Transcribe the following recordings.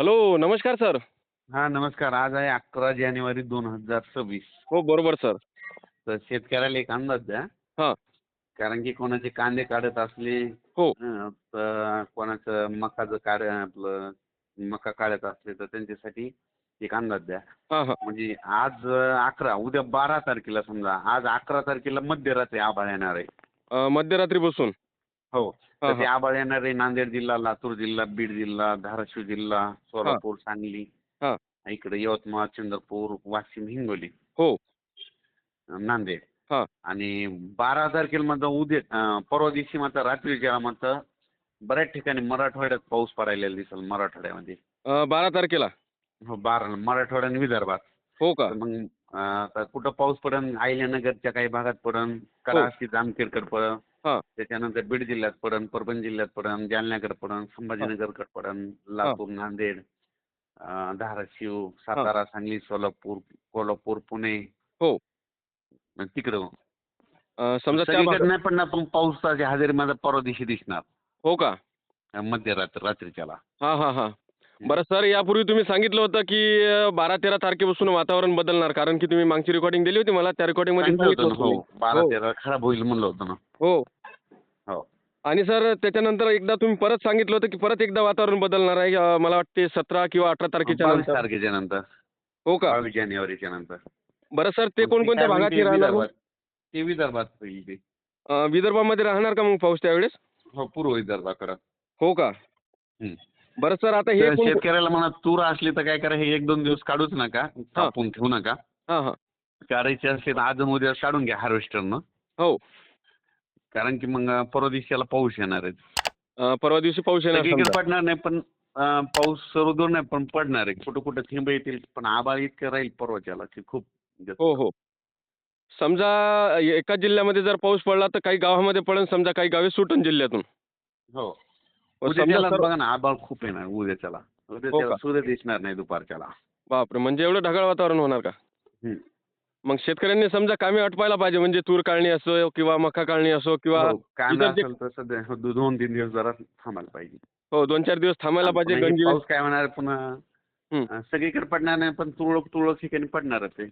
Hello नमस्कार sir. हा नमस्कार. आज आहे अकरा जानेवारी दोन हजार सव्वीस. हो बरोबर सर. तर शेतकऱ्याला एक अंदाज द्या. हां. कारण की कोणाचे कांदे काढत असले हो. तर कोणाचं मकाचं काढ आपलं मका काढत असले तर त्यांच्यासाठी एक अंदाज द्या. हां हां. म्हणजे आज अकरा उद्या बारा तारखेला समजा आज अकरा तारखेला मध्यरात्री आभाळ येणार आहे. अं, मध्यरात्रीपासून हो हां. तर ते हां. आभाळ येणार आहे नांदेड जिल्हा लातूर जिल्हा बीड जिल्हा धाराशिव जिल्हा सोलापूर सांगली हां. इकडे यवतमाळ चंद्रपूर वाशिम हिंगोली. हो. नांदेड. हां. आणि बारा तारखेला उद्या अं, परवा दिवशी मात्र रात्रीच्या मात्र बऱ्याच ठिकाणी मराठवाड्यात पाऊस पडायला दिसेल मराठवाड्यामध्ये. अं, बारा तारखेला? हो बारा. मराठवाडा आणि विदर्भात. हो का? तर मग अं, आता कुठं पाऊस पडन आयल्यानगरच्या काही भागात पडन कडाशी जामखेडकर पडन हां त्याच्यानंतर बीड जिल्ह्यात पडन परभणी जिल्ह्यात पडन जालन्याकडे पडन संभाजीनगरकडे पडन लातूर नांदेड धाराशिव सातारा सांगली सोलापूर कोल्हापूर पुणे. हो. तिकडं. समजा सगळीकडे नाही पडणार पण पावसाची हजेरी माझा परवा दिवशी दिसणार. हो का? मध्यरात्र रात्रीच्याला. हां हां हां. बरं सर यापूर्वी तुम्ही सांगितलं होतं की अं, बारा तेरा तारखेपासून वातावरण बदलणार कारण की तुम्ही मागची रेकॉर्डिंग दिली होती मला त्या रेकॉर्डिंगमध्ये सांगितलं सांगितलं होतं ना, होतं हो. बारा हो. तेरा खराब होईल म्हणलं होतं ना. हो. हो. आणि सर त्याच्यानंतर एकदा तुम्ही परत सांगितलं होतं की परत एकदा वातावरण बदलणार आहे अं, मला वाटते सतरा किंवा अठरा तारखेच्या बावीस नंतर. तारखेच्या नंतर. हो का? बावीस जानेवारीच्या नंतर. बरं सर ते कोणकोणत्या काय भागात राहणार मग? विदर्भात ते विदर्भात होईल ते अं, विदर्भामध्ये राहणार का मग पाऊस त्यावेळेस? हो पूर्व विदर्भाकडं. हो का? हं. बरं सर आता हे तर कोण शेतकऱ्याला म्हणा तूर असली तर काय करा हे एक दोन दिवस काढूच नका कापून ठेवू नका. हां हां. काढायचे असले आज आणि उद्या काढून घ्या हार्वेस्टरनं हो. कारण की मग परवा दिवशी याला पाऊस येणार आहे. अं, परवा दिवशी पाऊस येणार सगळीकडे समजा. पडणार नाही पण अं, पाऊस सर्व दूर नाही पण पडणार आहे. कुठं कुठं थेंब येतील पण आबाळ इतकं राहील परवाच्याला की खूप जास्त. हो हो. समजा एका जिल्ह्यामध्ये जर पाऊस पडला तर काही गावामध्ये पडेल समजा काही गावे सुटन जिल्ह्यातून. हो. बघा ना आबाळ खूप येणार उद्याच्याला हो का? सूर्य दिसणार नाही दुपारच्याला बापरे म्हणजे एवढं ढगाळ वातावरण होणार का हं. मग शेतकऱ्यांनी समजा कामे अटवायला पाहिजे म्हणजे तूर काढणी असो किंवा मका काढणी असो किंवा हो, हो, दोन तीन दिवस जरा थांबायला पाहिजे हो दोन चार दिवस थांबायला पाहिजे हे पाऊस काय होणार पुन्हा हं. सगळीकडे पडणार नाही पण तुरळक तुरळक ठिकाणी पडणारच आहे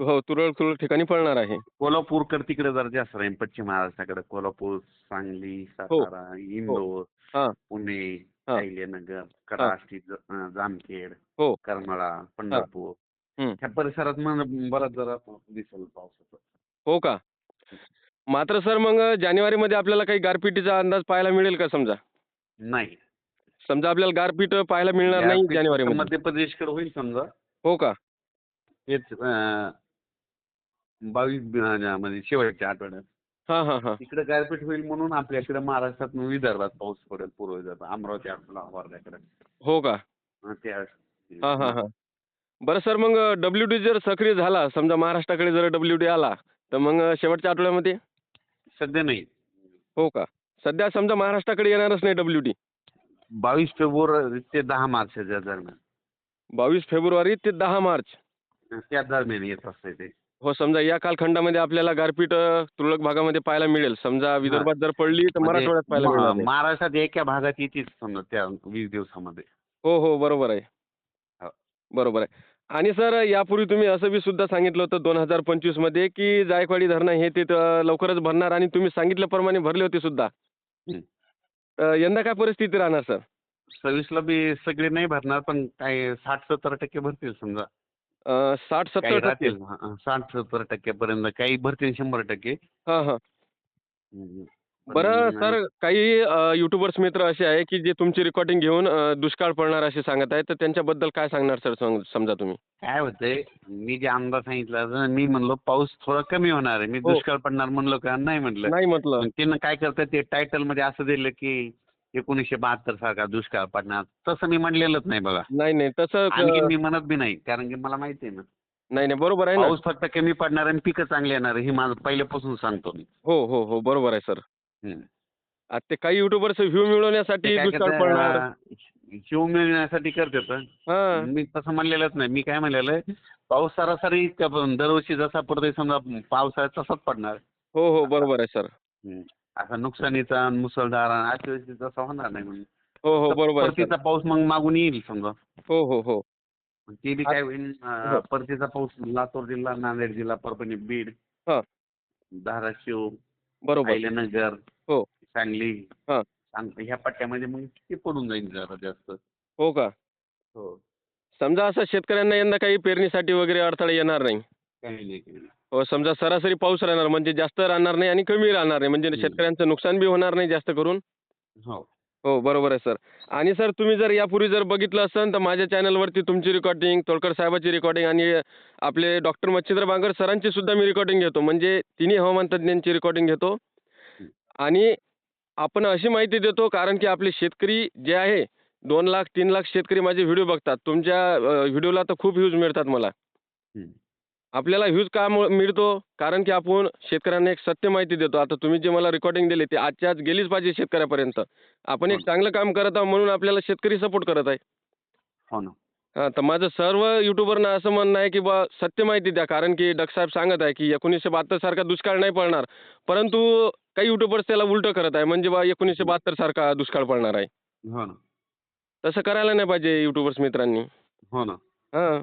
हो तुरळक तुरळक ठिकाणी पडणार आहे. कोल्हापूरकडे तिकडे जरा जास्त राहील पश्चिम महाराष्ट्राकडे कोल्हापूर सांगली सातारा इंदोर हां. पुणे हां. अहिल्यानगर कडाष्टी ज- अं, जामखेड हो. करमाळा पंढरपूर. ह्या परिसरात मग बराच जरा दिसेल पावसाचं. हो का? मात्र सर मग जानेवारीमध्ये आपल्याला काही गारपिटीचा अंदाज पाहायला मिळेल का समजा? नाही. समजा आपल्याला गारपीट पाहायला मिळणार नाही जानेवारीमध्ये. मध्य प्रदेशकडे होईल समजा. हो का? तेच अं, बावीस म्हणजे शेवटच्या आठवड्यात हां हां हां. तिकडे गारपीट होईल म्हणून आपल्याकडे महाराष्ट्रात विदर्भात पाऊस पडेल पूर्व अमरावती वर्ध्याकडे हो का? हां हां हां बरं सर मग डब्ल्यू डी जर सक्रिय झाला समजा महाराष्ट्राकडे जर डब्ल्यू डी आला तर मग शेवटच्या आठवड्यामध्ये? सध्या नाही. हो का? सध्या समजा महाराष्ट्राकडे येणारच नाही डब्ल्यू डी बावीस फेब्रुवारी ते दहा मार्चच्या दरम्यान. बावीस फेब्रुवारी ते दहा मार्च. त्या दरम्यान येत असते ते. हो समजा या कालखंडामध्ये आपल्याला गारपीट अ, तुरळक भागामध्ये पाहायला मिळेल. समजा विदर्भात जर पडली तर म्हणजे मराठवाड्यात पाहायला म- मिळणार नाही. महाराष्ट्रात एका भागात येतेच समजा त्या वीस दिवसामध्ये. हो हो बरोबर आहे. हो. बरोबर आहे. आणि सर यापूर्वी तुम्ही असं बी सुद्धा सांगितलं होतं दोन हजार पंचवीसमध्ये की जायकवाडी धरणं हे ते लवकरच भरणार आणि तुम्ही सांगितल्याप्रमाणे भरले होते सुद्धा. हं. यंदा काय परिस्थिती राहणार सर? सव्वीसला बी सगळे नाही भरणार पण काही साठ सत्तर टक्के भरतील समजा. साठ काही सत्तर टक्के. राहतील. हं, साठ सत्तर टक्क्यापर्यंत काही भरतील शंभर टक्के. हां. पण बरं सर काही युट्यूबर्स मित्र असे आहे की जे तुमची रेकॉर्डिंग घेऊन अ, दुष्काळ पडणार असे सांगत आहेत तर त्यांच्याबद्दल काय सांगणार सर सम- समजा तुम्ही? काय होतंय मी जे अंदाज सांगितला होता, मी म्हणलो पाऊस थोडा कमी होणार आहे. मी हो. दुष्काळ पडणार म्हणलो का? नाही म्हटलं. नाही म्हटलं. त्यानं काय करतात ते टायटलमध्ये असं दिलं की एकोणीसशे बहात्तर सारखा दुष्काळ पडणार. तसं मी म्हणलेलंच नाही बघा. नाही नाही तसं आणखी मी म्हणत बी नाही कारण की मला माहिती आहे ना. नाही नाही बरोबर आहे ना. पाऊस फक्त कमी पडणार आणि पिकं चांगली येणार हे माझं पहिल्यापासून सांगतो मी. हो हो हो बरोबर आहे सर. हम्म. आता ते काही युट्यूबर्स व्ह्यू मिळवण्यासाठी ते काय दुष्काळ पडणार. करतात, शिव मिळण्यासाठी करतात हां. मी तसं म्हणलेलंच नाही. मी काय म्हणलेलं आहे पाऊस सरासरी दरवर्षी जसा पडतोय समजा पावसाळ्यात तसाच पडणार. हो हो बरोबर आहे सर. हम्म. असा नुकसानीचा आणि मुसळधार आणि अशा वेळेस तसा होणार नाही म्हणून. हो हो बरोबर आहे सर. परतीचा पाऊस मग मागून येईल समजा. हो हो हो. मग ते बी काय होईल अं, हो. परतीचा पाऊस लातूर जिल्हा नांदेड जिल्हा परभणी बीड हा. धाराशिव बरोबर. अहिल्यानगर हो. सांगली हा. सांगली ह्या पट्ट्यामध्ये मग ते पडून जाईल जरा जास्त. हो का? हो. समजा असं शेतकऱ्यांना यंदा काही पेरणीसाठी वगैरे अडथळे येणार नाही. काही नाही काही नाही. हो समजा सरासरी पाऊस राहणार म्हणजे जास्त राहणार नाही आणि कमी राहणार नाही म्हणजे हम्म. शेतकऱ्यांचं नुकसान बी होणार नाही जास्त करून? हो. हो बरोबर आहे सर. आणि सर तुम्ही जर यापूर्वी जर बघितलं असेल तर माझ्या चॅनलवरती तुमची रेकॉर्डिंग तोडकर साहेबाची रेकॉर्डिंग आणि आपले डॉक्टर मच्छिंद्र बांगर सरांची सुद्धा मी रेकॉर्डिंग घेतो. म्हणजे तिन्ही हवामान तज्ज्ञांची रेकॉर्डिंग घेतो. आणि आपण अशी माहिती देतो कारण की आपले शेतकरी जे आहे दोन लाख तीन लाख शेतकरी माझे व्हिडिओ बघतात. तुमच्या व्हिडिओला तर खूप व्ह्यूज मिळतात मला. हम्म. आपल्याला व्ह्यूज का मिळतो? कारण की आपण शेतकऱ्यांना एक सत्य माहिती देतो. आता तुम्ही जे मला रेकॉर्डिंग दिली ते आजच्या आज गेलीच पाहिजे शेतकऱ्यापर्यंत. आपण एक हो. चांगलं काम करत आहोत म्हणून आपल्याला शेतकरी सपोर्ट करत आहे. हो ना. हां तर माझं सर्व युट्यूबरना असं म्हणणं आहे की बा सत्य माहिती द्या. कारण की डॉक्टर साहेब सांगत आहे की एकोणीसशे बहात्तर सारखा दुष्काळ नाही पडणार. परंतु काही युट्यूबर्स त्याला उलटं करत आहे. म्हणजे बा एकोणीसशे बहात्तर सारखा दुष्काळ पडणार आहे. हो ना. तसं करायला नाही पाहिजे युट्यूबर्स मित्रांनी. हो ना. हां.